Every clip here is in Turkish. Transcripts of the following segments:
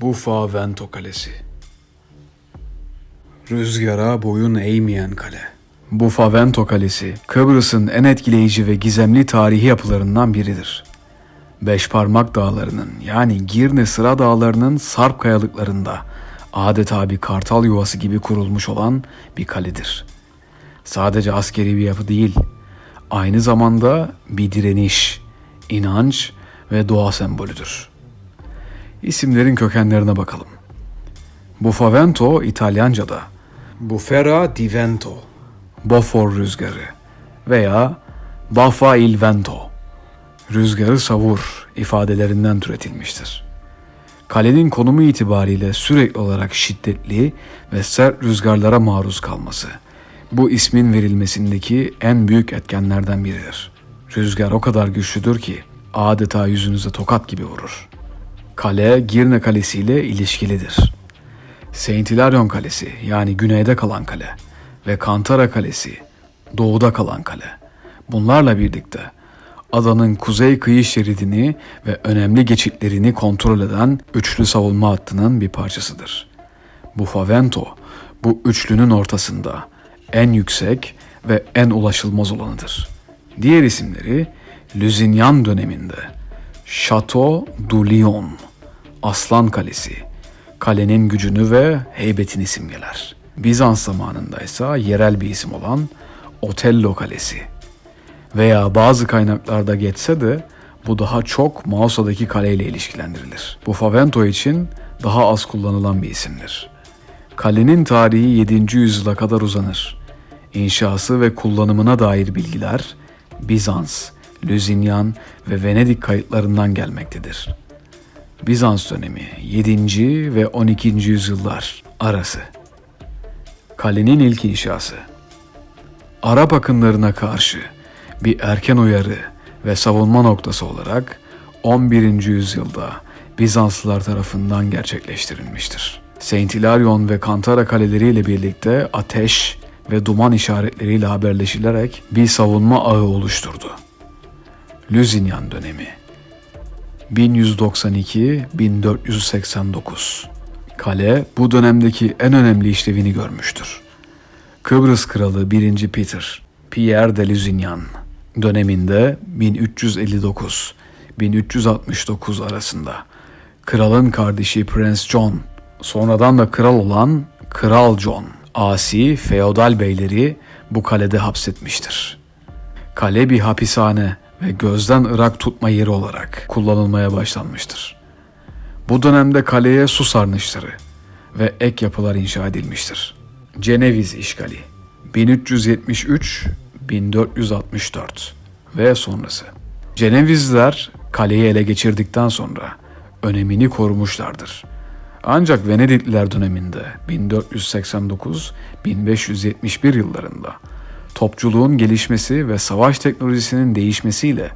Bufavento Kalesi Rüzgara boyun eğmeyen kale. Bufavento Kalesi, Kıbrıs'ın en etkileyici ve gizemli tarihi yapılarından biridir. Beşparmak Dağları'nın yani Girne Sıra Dağları'nın sarp kayalıklarında adeta bir kartal yuvası gibi kurulmuş olan bir kaledir. Sadece askeri bir yapı değil, aynı zamanda bir direniş, inanç ve doğa sembolüdür. İsimlerin kökenlerine bakalım. Bufavento İtalyanca'da, Bufera di vento, Bofor rüzgarı veya Baffa il vento, rüzgarı savur ifadelerinden türetilmiştir. Kalenin konumu itibariyle sürekli olarak şiddetli ve sert rüzgarlara maruz kalması, bu ismin verilmesindeki en büyük etkenlerden biridir. Rüzgar o kadar güçlüdür ki adeta yüzünüze tokat gibi vurur. Kale Girne Kalesi ile ilişkilidir. Saint Hilarion Kalesi yani güneyde kalan kale ve Kantara Kalesi doğuda kalan kale. Bunlarla birlikte adanın kuzey kıyı şeridini ve önemli geçitlerini kontrol eden üçlü savunma hattının bir parçasıdır. Bu Favento bu üçlünün ortasında en yüksek ve en ulaşılmaz olanıdır. Diğer isimleri Lusignan döneminde Chateau du Lion, Aslan Kalesi, kalenin gücünü ve heybetini simgeler. Bizans zamanında ise yerel bir isim olan Otello Kalesi veya bazı kaynaklarda geçse de bu daha çok Mausa'daki kaleyle ilişkilendirilir. Bu Favento için daha az kullanılan bir isimdir. Kalenin tarihi 7. yüzyıla kadar uzanır. İnşası ve kullanımına dair bilgiler Bizans, Lusignan ve Venedik kayıtlarından gelmektedir. Bizans dönemi 7. ve 12. yüzyıllar arası. Kalenin ilk inşası. Arap akınlarına karşı bir erken uyarı ve savunma noktası olarak 11. yüzyılda Bizanslılar tarafından gerçekleştirilmiştir. Saint Hilarion ve Kantara kaleleriyle birlikte ateş ve duman işaretleriyle haberleşilerek bir savunma ağı oluşturdu. Lusignan dönemi 1192-1489 Kale bu dönemdeki en önemli işlevini görmüştür. Kıbrıs Kralı 1. Peter, Pierre de Lusignan döneminde 1359-1369 arasında kralın kardeşi Prince John, sonradan da kral olan Kral John, asi feodal beyleri bu kalede hapsetmiştir. Kale bir hapishane ve gözden ırak tutma yeri olarak kullanılmaya başlanmıştır. Bu dönemde kaleye su sarnıçları ve ek yapılar inşa edilmiştir. Ceneviz işgali 1373-1464 ve sonrası. Cenevizler kaleyi ele geçirdikten sonra önemini korumuşlardır. Ancak Venedikliler döneminde 1489-1571 yıllarında topçuluğun gelişmesi ve savaş teknolojisinin değişmesiyle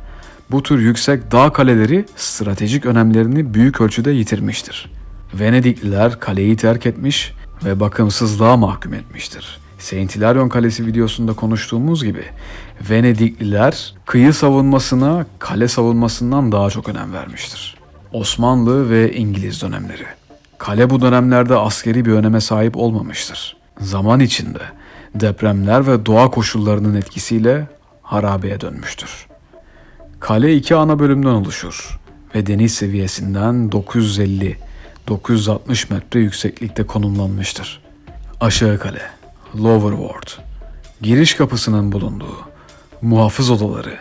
bu tür yüksek dağ kaleleri stratejik önemlerini büyük ölçüde yitirmiştir. Venedikliler kaleyi terk etmiş ve bakımsızlığa mahkum etmiştir. Saint Hilarion Kalesi videosunda konuştuğumuz gibi Venedikliler kıyı savunmasına kale savunmasından daha çok önem vermiştir. Osmanlı ve İngiliz dönemleri Kale bu dönemlerde askeri bir öneme sahip olmamıştır. Zaman içinde depremler ve doğa koşullarının etkisiyle harabeye dönmüştür. Kale iki ana bölümden oluşur ve deniz seviyesinden 950-960 metre yükseklikte konumlanmıştır. Aşağı kale, Lower Ward, giriş kapısının bulunduğu muhafız odaları,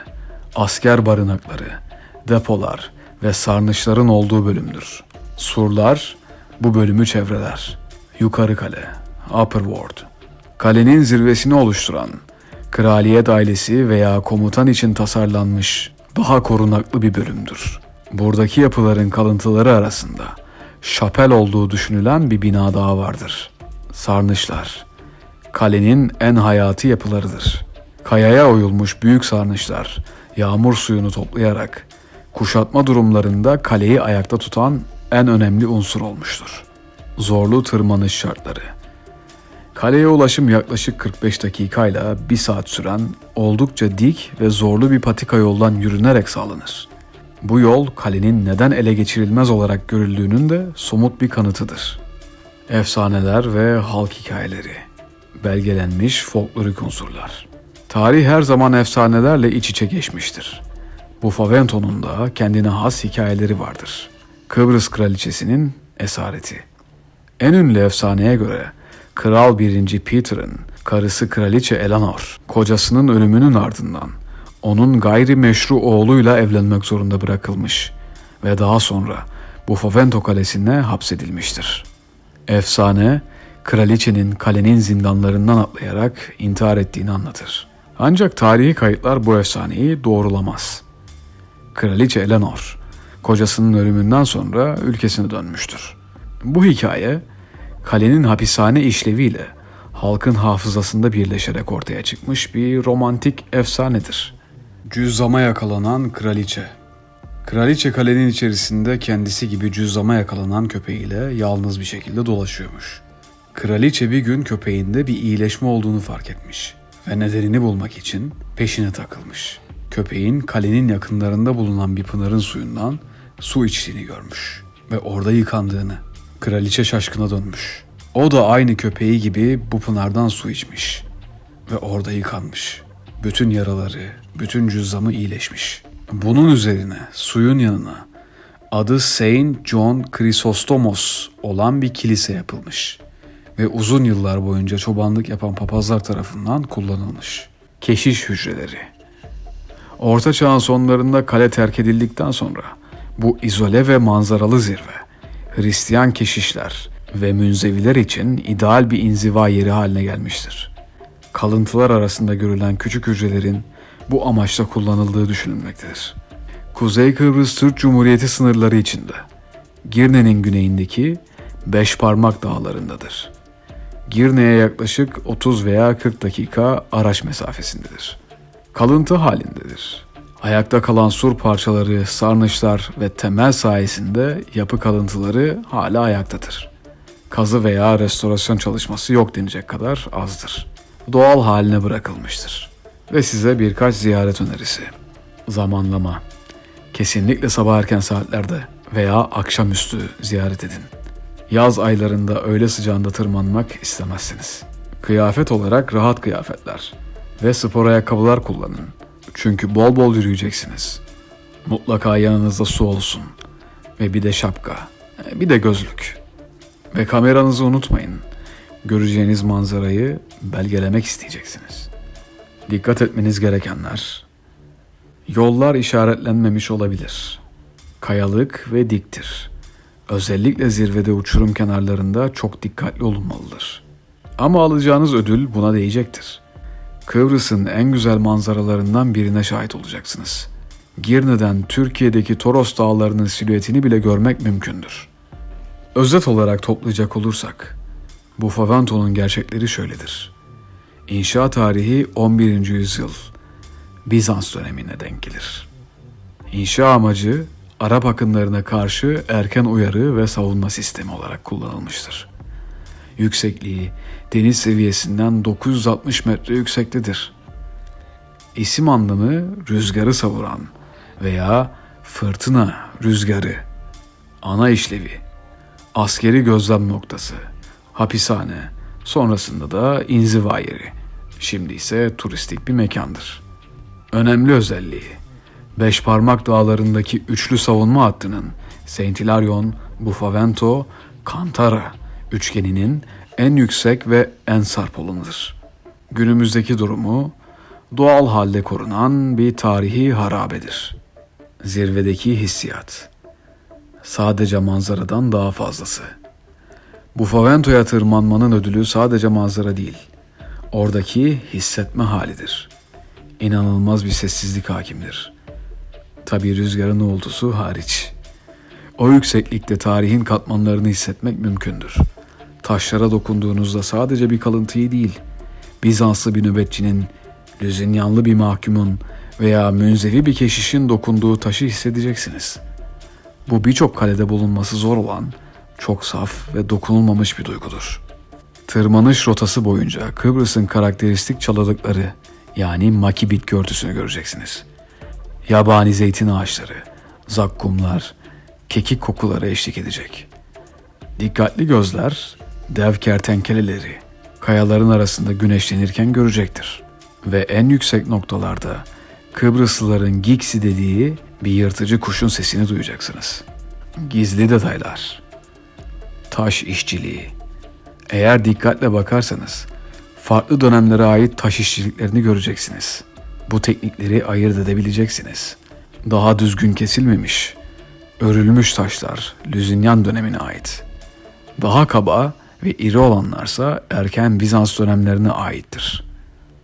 asker barınakları, depolar ve sarnıçların olduğu bölümdür. Surlar bu bölümü çevreler. Yukarı kale, Upper Ward, kalenin zirvesini oluşturan kraliyet ailesi veya komutan için tasarlanmış daha korunaklı bir bölümdür. Buradaki yapıların kalıntıları arasında şapel olduğu düşünülen bir bina daha vardır. Sarnıçlar, kalenin en hayati yapılarıdır. Kayaya oyulmuş büyük sarnıçlar, yağmur suyunu toplayarak kuşatma durumlarında kaleyi ayakta tutan en önemli unsur olmuştur. Zorlu tırmanış şartları. Kaleye ulaşım yaklaşık 45 dakikayla 1 saat süren oldukça dik ve zorlu bir patika yoldan yürünerek sağlanır. Bu yol kalenin neden ele geçirilmez olarak görüldüğünün de somut bir kanıtıdır. Efsaneler ve halk hikayeleri, belgelenmiş folklorik unsurlar. Tarih her zaman efsanelerle iç içe geçmiştir. Bu Favento'nun da kendine has hikayeleri vardır. Kıbrıs Kraliçesi'nin esareti. En ünlü efsaneye göre Kral 1. Peter'ın karısı Kraliçe Eleanor, kocasının ölümünün ardından onun gayri meşru oğluyla evlenmek zorunda bırakılmış ve daha sonra bu Favento kalesine hapsedilmiştir. Efsane, kraliçenin kalenin zindanlarından atlayarak intihar ettiğini anlatır. Ancak tarihi kayıtlar bu efsaneyi doğrulamaz. Kraliçe Eleanor, kocasının ölümünden sonra ülkesine dönmüştür. Bu hikaye, kalenin hapishane işleviyle halkın hafızasında birleşerek ortaya çıkmış bir romantik efsanedir. Cüzzama yakalanan kraliçe Kraliçe kalenin içerisinde kendisi gibi cüzzama yakalanan köpeğiyle yalnız bir şekilde dolaşıyormuş. Kraliçe bir gün köpeğinde bir iyileşme olduğunu fark etmiş ve nedenini bulmak için peşine takılmış. Köpeğin kalenin yakınlarında bulunan bir pınarın suyundan su içtiğini görmüş ve orada yıkandığını. Kraliçe şaşkına dönmüş. O da aynı köpeği gibi bu pınardan su içmiş ve orada yıkanmış. Bütün yaraları, bütün cüzzamı iyileşmiş. Bunun üzerine suyun yanına adı Saint John Chrysostomos olan bir kilise yapılmış ve uzun yıllar boyunca çobanlık yapan papazlar tarafından kullanılmış. Keşiş hücreleri. Orta çağın sonlarında kale terk edildikten sonra bu izole ve manzaralı zirve Hristiyan keşişler ve münzeviler için ideal bir inziva yeri haline gelmiştir. Kalıntılar arasında görülen küçük hücrelerin bu amaçla kullanıldığı düşünülmektedir. Kuzey Kıbrıs Türk Cumhuriyeti sınırları içinde, Girne'nin güneyindeki Beşparmak Dağları'ndadır. Girne'ye yaklaşık 30 veya 40 dakika araç mesafesindedir. Kalıntı halindedir. Ayakta kalan sur parçaları, sarnıçlar ve temel sayesinde yapı kalıntıları hala ayaktadır. Kazı veya restorasyon çalışması yok denecek kadar azdır. Doğal haline bırakılmıştır. Ve size birkaç ziyaret önerisi. Zamanlama. Kesinlikle sabah erken saatlerde veya akşamüstü ziyaret edin. Yaz aylarında öğle sıcağında tırmanmak istemezsiniz. Kıyafet olarak rahat kıyafetler ve spor ayakkabılar kullanın. Çünkü bol bol yürüyeceksiniz. Mutlaka yanınızda su olsun ve bir de şapka, bir de gözlük. Ve kameranızı unutmayın. Göreceğiniz manzarayı belgelemek isteyeceksiniz. Dikkat etmeniz gerekenler. Yollar işaretlenmemiş olabilir. Kayalık ve diktir. Özellikle zirvede uçurum kenarlarında çok dikkatli olunmalıdır. Ama alacağınız ödül buna değecektir. Kıbrıs'ın en güzel manzaralarından birine şahit olacaksınız. Girne'den Türkiye'deki Toros dağlarının silüetini bile görmek mümkündür. Özet olarak toplayacak olursak, bu Favento'nun gerçekleri şöyledir. İnşa tarihi 11. yüzyıl, Bizans dönemine denk gelir. İnşa amacı Arap akınlarına karşı erken uyarı ve savunma sistemi olarak kullanılmıştır. Yüksekliği deniz seviyesinden 960 metre yüksektedir. İsim anlamı rüzgarı savuran veya fırtına rüzgarı. Ana işlevi askeri gözlem noktası, hapishane, sonrasında da inziva yeri. Şimdi ise turistik bir mekandır. Önemli özelliği, Beş Parmak Dağları'ndaki üçlü savunma hattının Saint Hilarion, Bufavento, Kantara üçgeninin en yüksek ve en sarp olanıdır. Günümüzdeki durumu doğal halde korunan bir tarihi harabedir. Zirvedeki hissiyat sadece manzaradan daha fazlası. Bu Favento'ya tırmanmanın ödülü sadece manzara değil, oradaki hissetme halidir. İnanılmaz bir sessizlik hakimdir. Tabii rüzgarın uğultusu hariç. O yükseklikte tarihin katmanlarını hissetmek mümkündür. Taşlara dokunduğunuzda sadece bir kalıntıyı değil, Bizanslı bir nöbetçinin, Lüzinyanlı bir mahkumun veya münzevi bir keşişin dokunduğu taşı hissedeceksiniz.'' Bu birçok kalede bulunması zor olan, çok saf ve dokunulmamış bir duygudur. Tırmanış rotası boyunca Kıbrıs'ın karakteristik çalılıkları yani maki bitki örtüsünü göreceksiniz. Yabani zeytin ağaçları, zakkumlar, kekik kokuları eşlik edecek. Dikkatli gözler dev kertenkeleleri kayaların arasında güneşlenirken görecektir. Ve en yüksek noktalarda Kıbrıslıların giksi dediği bir yırtıcı kuşun sesini duyacaksınız. Gizli detaylar. Taş işçiliği. Eğer dikkatle bakarsanız farklı dönemlere ait taş işçiliklerini göreceksiniz. Bu teknikleri ayırt edebileceksiniz. Daha düzgün kesilmemiş, örülmüş taşlar Lüzinyan dönemine ait. Daha kaba ve iri olanlarsa erken Bizans dönemlerine aittir.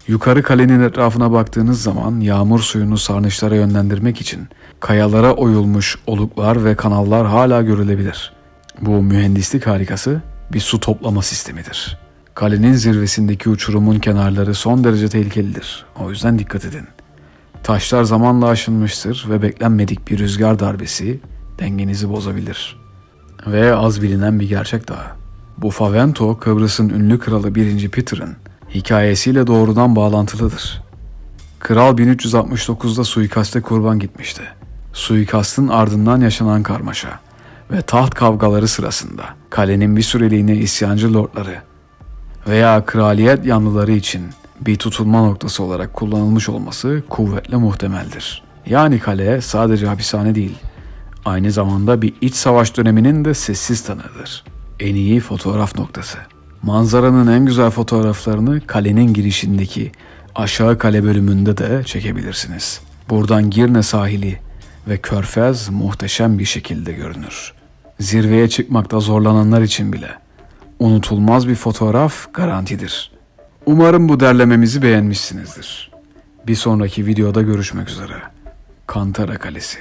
Yukarı kalenin etrafına baktığınız zaman yağmur suyunu sarnıçlara yönlendirmek için kayalara oyulmuş oluklar ve kanallar hala görülebilir. Bu mühendislik harikası bir su toplama sistemidir. Kalenin zirvesindeki uçurumun kenarları son derece tehlikelidir. O yüzden dikkat edin. Taşlar zamanla aşınmıştır ve beklenmedik bir rüzgar darbesi dengenizi bozabilir. Ve az bilinen bir gerçek daha. Bu Favento Kıbrıs'ın ünlü kralı 1. Peter'ın hikayesiyle doğrudan bağlantılıdır. Kral 1369'da suikaste kurban gitmişti. Suikastın ardından yaşanan karmaşa ve taht kavgaları sırasında kalenin bir süreliğine isyancı lordları veya kraliyet yanlıları için bir tutulma noktası olarak kullanılmış olması kuvvetle muhtemeldir. Yani kale sadece hapishane değil, aynı zamanda bir iç savaş döneminin de sessiz tanığıdır. En iyi fotoğraf noktası. Manzaranın en güzel fotoğraflarını kalenin girişindeki aşağı kale bölümünde de çekebilirsiniz. Buradan Girne sahili ve Körfez muhteşem bir şekilde görünür. Zirveye çıkmakta zorlananlar için bile unutulmaz bir fotoğraf garantidir. Umarım bu derlememizi beğenmişsinizdir. Bir sonraki videoda görüşmek üzere. Kantara Kalesi